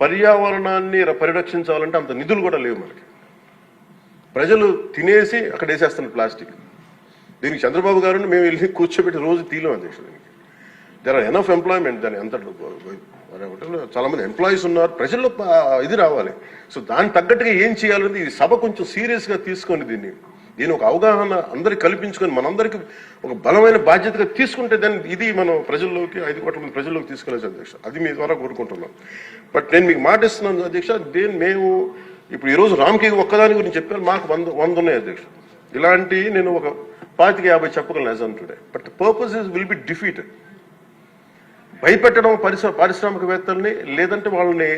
పర్యావరణాన్ని ర- పరిరక్షించాలంటే అంత నిధులు కూడా లేవు మనకి. ప్రజలు తినేసి అక్కడ వేసేస్తున్నారు ప్లాస్టిక్. దీనికి చంద్రబాబు గారు మేము వెళ్ళి కూర్చోబెట్టి రోజు తీలం అధ్యక్షుడు దీనికి. దర్ ఆర్ ఎనఫ్ ఎంప్లాయ్మెంట్ దాని ఎంత చాలా మంది ఎంప్లాయీస్ ఉన్నారు. ప్రజల్లో ఇది రావాలి. సో దానికి తగ్గట్టుగా ఏం చేయాలనేది ఈ సభ కొంచెం సీరియస్గా తీసుకొని దీన్ని దీని ఒక అవగాహన అందరికి కల్పించుకొని మనందరికి ఒక బలమైన బాధ్యతగా తీసుకుంటే దాన్ని ఇది మనం ప్రజల్లోకి ఐదు కోట్ల మంది ప్రజల్లోకి తీసుకెళ్ళచ్చు అధ్యక్ష అది మీ ద్వారా కోరుకుంటున్నాం. బట్ నేను మీకు మాట ఇస్తున్నాను అధ్యక్ష దేని మేము ఇప్పుడు ఈరోజు రామ్కి ఒక్కదాని గురించి చెప్పాను మాకు వంద వంద ఉన్నాయి అధ్యక్ష. ఇలాంటి నేను ఒక పాతిక యాభై చెప్పగలను as today. But purpose is will be defeated. భయపెట్టడం పరిశ్ర పారిశ్రామికవేత్తల్ని లేదంటే వాళ్ళని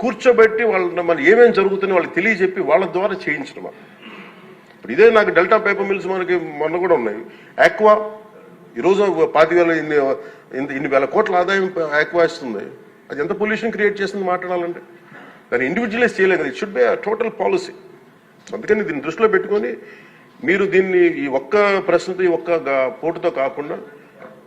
కూర్చోబెట్టి వాళ్ళని మన ఏమేమి జరుగుతుందో వాళ్ళకి తెలియజెప్పి వాళ్ళ ద్వారా చేయించడం. ఇప్పుడు ఇదే నాకు డెల్టా పేపర్ మిల్స్ మనకి మొన్న కూడా ఉన్నాయి. ఆక్వా ఈరోజు పాతి వేల ఇన్ని ఇన్ని- ఇన్ని వేల కోట్ల ఆదాయం ఆక్వా ఇస్తుంది. అది ఎంత పొల్యూషన్ క్రియేట్ చేస్తుంది మాట్లాడాలంటే? దాన్ని ఇండివిజువలైజ్ చేయలేదు కదా. It should be total policy అందుకని దీన్ని దృష్టిలో పెట్టుకొని మీరు దీన్ని ఈ ఒక్క ప్రశ్నతో ఈ ఒక్క పోటుతో కాకుండా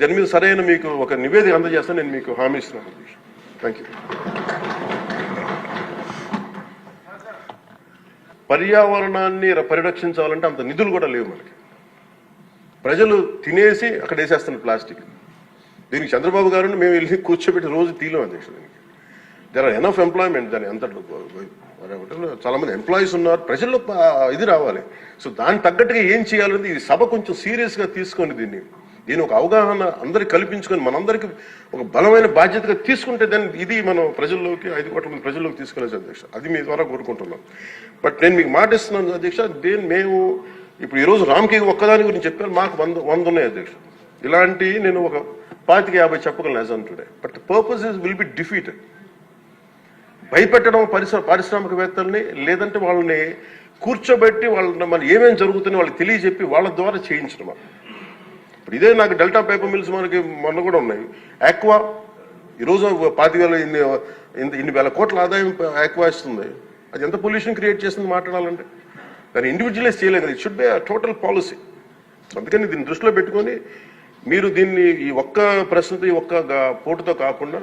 దాని మీద సరైన మీకు ఒక నివేదిక అందజేస్తాను నేను మీకు హామీ ఇస్తున్నాను. థ్యాంక్ యూ పర్యావరణాన్ని పరిరక్షించాలంటే అంత నిధులు కూడా లేవు మనకి. ప్రజలు తినేసి అక్కడ వేసేస్తున్నారు ప్లాస్టిక్. దీనికి చంద్రబాబు గారిని మేము వెళ్ళి కూర్చోబెట్టి రోజు తీలం అధ్యక్షుడు దీనికి. దెర్ ఆర్ ఎనఫ్ ఎంప్లాయ్మెంట్ దాని ఎంత చాలా మంది ఎంప్లాయీస్ ఉన్నారు. ప్రజల్లో ఇది రావాలి. సో దానికి తగ్గట్టుగా ఏం చేయాలనేది ఈ సభ కొంచెం సీరియస్గా తీసుకొని దీన్ని దీని ఒక అవగాహన అందరికి కల్పించుకొని మనందరికీ ఒక బలమైన బాధ్యతగా తీసుకుంటే దాన్ని ఇది మనం ప్రజల్లోకి ఐదు కోట్ల మంది ప్రజల్లోకి తీసుకెళ్ళచ్చు అధ్యక్ష. అది మీ ద్వారా కోరుకుంటున్నాం. బట్ నేను మీకు మాట ఇస్తున్నాను అధ్యక్ష దేని మేము ఇప్పుడు ఈ రోజు రామ్కి ఒక్కదాని గురించి చెప్పాను మాకు వంద వంద ఉన్నాయి అధ్యక్ష. ఇలాంటి నేను ఒక పాతిక యాభై చెప్పగలను as today but purpose is will be defeated భయపెట్టడం పరిశ్ర పారిశ్రామికవేత్తల్ని లేదంటే వాళ్ళని కూర్చోబెట్టి వాళ్ళని మన ఏమేమి జరుగుతుందో వాళ్ళకి తెలియజెప్పి వాళ్ళ ద్వారా చేయించడం ఇప్పుడు ఇదే నాకు డెల్టా పేపర్ మిల్స్ మనకి మొన్న కూడా ఉన్నాయి. ఆక్వా ఈరోజు పాతి వేల ఇన్ని ఇన్ని- వేల కోట్ల ఆదాయం ఆక్వా ఇస్తుంది. అది ఎంత పొల్యూషన్ క్రియేట్ చేస్తుంది మాట్లాడాలంటే? దాన్ని ఇండివిజువలైజ్ చేయలేదు. కదా it should be total policy అందుకని దీన్ని దృష్టిలో పెట్టుకొని మీరు దీన్ని ఈ ఒక్క ప్రశ్నతో ఈ ఒక్క పోటుతో కాకుండా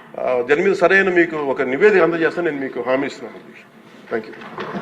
దాని మీద సరైన మీకు ఒక నివేదిక అందజేస్తాను నేను మీకు హామీ ఇస్తున్నాను. Thank you